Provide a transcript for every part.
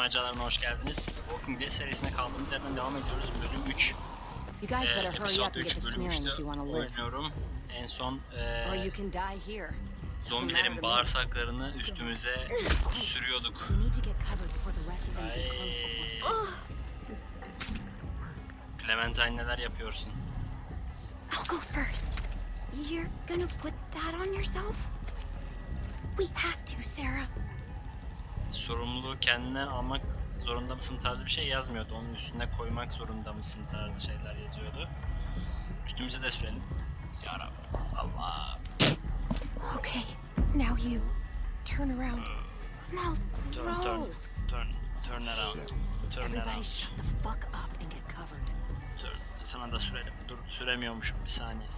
maceralarına hoş geldiniz. Walking Dead serisine kaldığımız yerden devam ediyoruz. Bölüm 3. You guys Ee, better hurry episode up and get 3 to smearing 3'te if you want to live. oynuyorum. En son Or you ee, can die here. Doesn't matter zombilerin bağırsaklarını üstümüze sürüyorduk. Ay. Clementine neler yapıyorsun? I'll go first. You're gonna put that on yourself? We have to, Sarah. Sorumluluğu kendine almak zorunda mısın tarzı bir şey yazmıyordu. Onun üstüne koymak zorunda mısın tarzı şeyler yazıyordu. Üstümüze de sürelim. Yarabbim Allah. Okay, now you. Turn around. Smells Turn, turn, gross. turn, turn around. Turn Everybody around. shut the fuck up and get covered. Dur, sana da sürelim. Dur, süremiyormuşum bir saniye.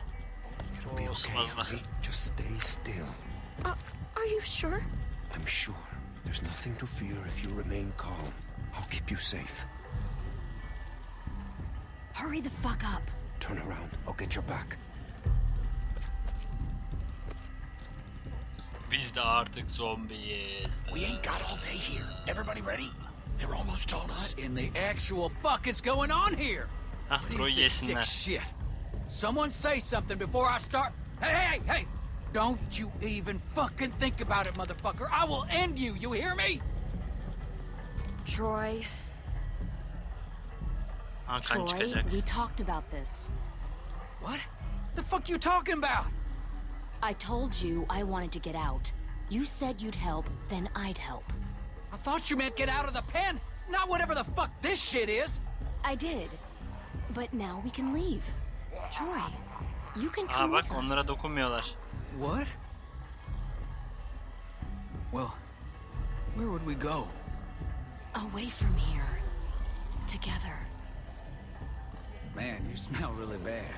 It'll be okay. Just stay still. Uh, are you sure? I'm sure there's nothing to fear if you remain calm. I'll keep you safe. Hurry the fuck up. Turn around. I'll get your back. Biz de artık zombiyiz. We ain't got all day here. Everybody ready? They're almost told us. What in the actual fuck is going on here? Hah, What Troy is this sick shit? Someone say something before I start. Hey, hey, hey! Don't you even fucking think about it, motherfucker. I will end you, you hear me? Troy, Troy, we talked about this. What? The fuck you talking about? I told you I wanted to get out. You said you'd help, then I'd help. I thought you meant get out of the pen, not whatever the fuck this shit is. I did. But now we can leave. Troy, you can Aa come bak with us. onlara dokunmuyorlar. What? Well, where would we go? Away from here. Together. Man, you smell really bad.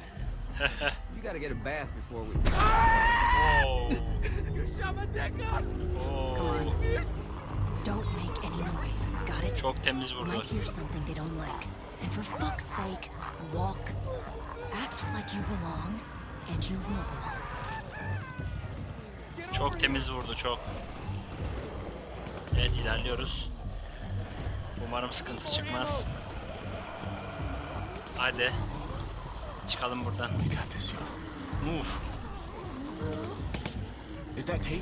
You gotta get a bath before we. Oo. You shut my dick up! Oo. Come on. Don't make any noise. Got it? Çok temiz You vurdu. might hear something they don't like. And for fuck's sake, walk. Act like you belong, and you will belong. Çok temiz vurdu çok. Evet ilerliyoruz. Umarım sıkıntı çıkmaz. Hadi. Çıkalım buradan. Move. Is that Tavy?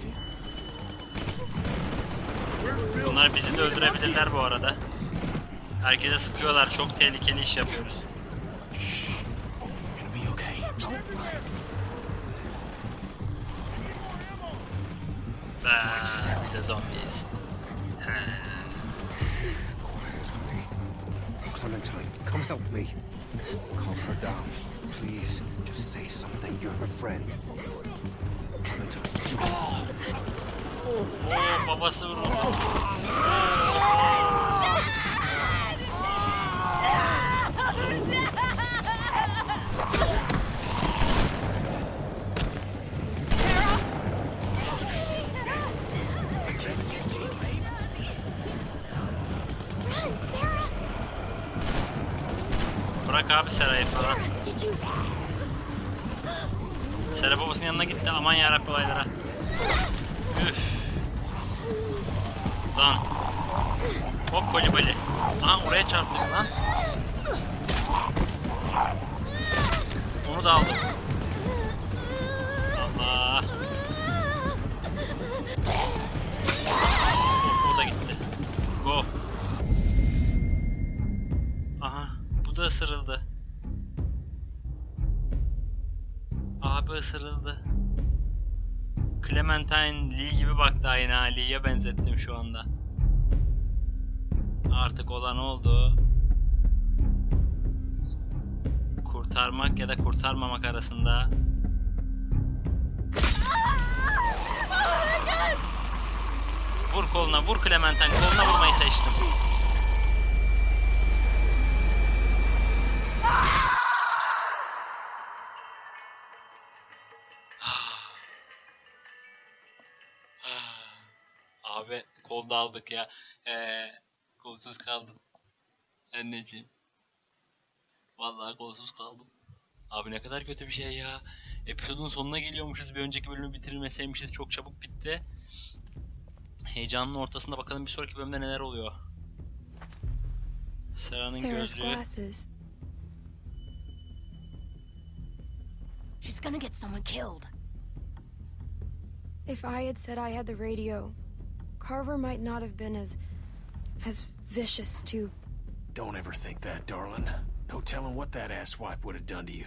Bunlar bizi de öldürebilirler bu arada. Herkese sıkıyorlar. Çok tehlikeli iş yapıyoruz. Biz de zombiyiz. Clementine, come help me. Calm her down. Please, just say something. You're her friend. Clementine. Babası vurdu. Bırak abi Sera'yı falan. Sera babasının yanına gitti. Aman yarabbim olaylara. Üf. Lan. Hop koli bali. Aha oraya çarptık lan. Onu da aldım. Clementine Lee gibi baktı aynı. Lee'ye benzettim şu anda. Artık olan oldu. Kurtarmak ya da kurtarmamak arasında. Vur koluna, vur Clementine. Koluna vurmayı seçtim. Abi kolda aldık ya. Ee, kolsuz kaldım. Anneciğim. Vallahi kolsuz kaldım. Abi ne kadar kötü bir şey ya. Episodun sonuna geliyormuşuz. Bir önceki bölümü bitirilmeseymişiz. Çok çabuk bitti. Heyecanın ortasında bakalım bir sonraki bölümde neler oluyor. Sarah'ın Sarah's gözlüğü. glasses. She's gonna get someone killed. If I had said I had the radio, Carver might not have been as as vicious to Don't ever think that, darling. No telling what that asswipe would have done to you.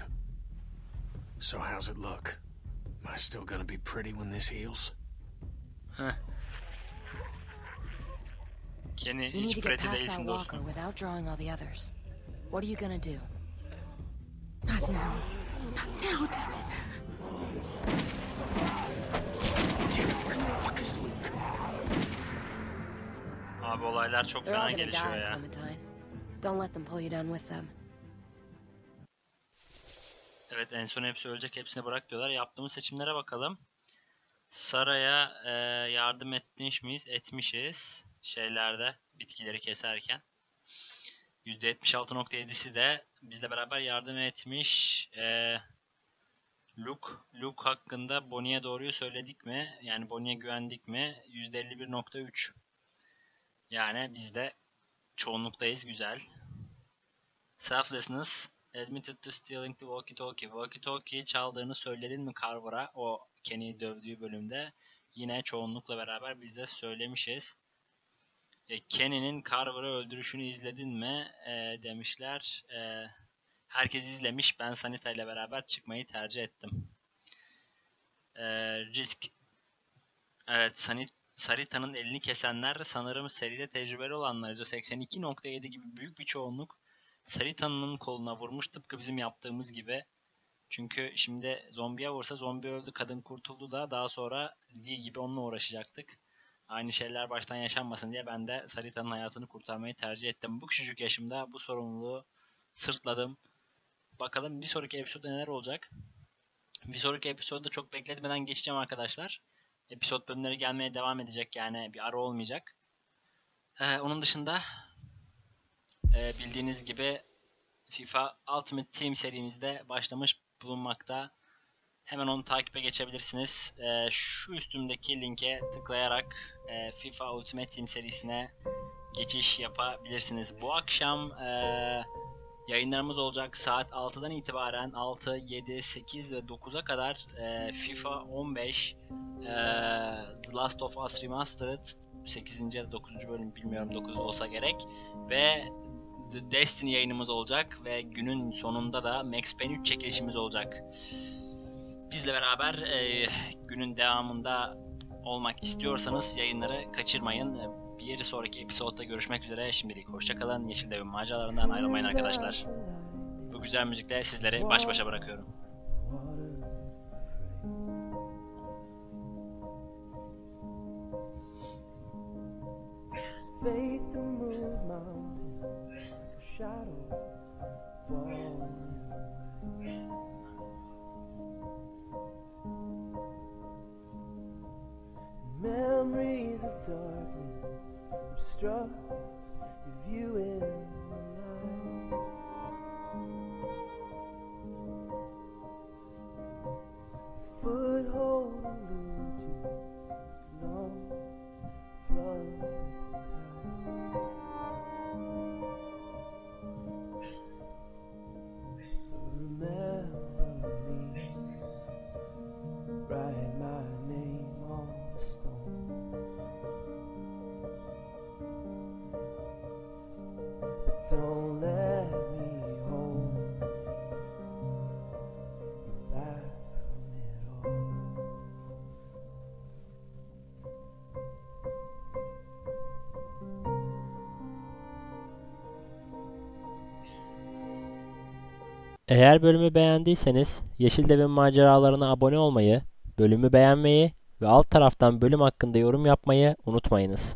So how's it look? Am I still gonna be pretty when this heals? Kenny You need to get past that walker without drawing all the others. What are you gonna do? not now. Not now, damn it. Abi olaylar çok fena gelişiyor ya. Clementine. Don't let them pull you down with them. Evet en son hepsi ölecek hepsini bırak diyorlar. Yaptığımız seçimlere bakalım. Sara'ya e, yardım etmiş miyiz? Etmişiz. Şeylerde bitkileri keserken. %76.7'si de bizle beraber yardım etmiş. E, Luke, Luke hakkında Bonnie'ye doğruyu söyledik mi? Yani Bonnie'ye güvendik mi? %51.3. Yani biz de çoğunluktayız. Güzel. Selflessness admitted to stealing the walkie-talkie. Walkie-talkie çaldığını söyledin mi Carver'a o Kenny'yi dövdüğü bölümde? Yine çoğunlukla beraber biz de söylemişiz. E, Kenny'nin Carver'ı öldürüşünü izledin mi? E, demişler. E, herkes izlemiş. Ben Sanita ile beraber çıkmayı tercih ettim. E, risk Evet, Sanit Sarita'nın elini kesenler sanırım seride tecrübeli olanlar. %82.7 gibi büyük bir çoğunluk Sarita'nın koluna vurmuş tıpkı bizim yaptığımız gibi. Çünkü şimdi zombiye vursa zombi öldü, kadın kurtuldu da daha sonra Lee gibi onunla uğraşacaktık. Aynı şeyler baştan yaşanmasın diye ben de Sarita'nın hayatını kurtarmayı tercih ettim. Bu küçücük yaşımda bu sorumluluğu sırtladım. Bakalım bir sonraki episodda neler olacak. Bir sonraki episodda çok bekletmeden geçeceğim arkadaşlar. Episod bölümleri gelmeye devam edecek yani bir ara olmayacak. Ee, onun dışında ee, bildiğiniz gibi FIFA Ultimate Team serimizde başlamış bulunmakta. Hemen onu takibe geçebilirsiniz. Ee, şu üstümdeki linke tıklayarak e, FIFA Ultimate Team serisine geçiş yapabilirsiniz. Bu akşam e, yayınlarımız olacak. Saat 6'dan itibaren 6, 7, 8 ve 9'a kadar e, FIFA 15 e, The Last of Us Remastered 8. ya da 9. bölüm bilmiyorum 9 olsa gerek ve The Destiny yayınımız olacak ve günün sonunda da Max Payne 3 çekilişimiz olacak. Bizle beraber e, günün devamında olmak istiyorsanız yayınları kaçırmayın. Bir sonraki episodda görüşmek üzere. Şimdilik hoşçakalın. Yeşil Devin maceralarından ayrılmayın arkadaşlar. Bu güzel müzikle sizleri baş başa bırakıyorum. faith to move mountains shadow I'm Eğer bölümü beğendiyseniz Yeşil Devin maceralarına abone olmayı, bölümü beğenmeyi ve alt taraftan bölüm hakkında yorum yapmayı unutmayınız.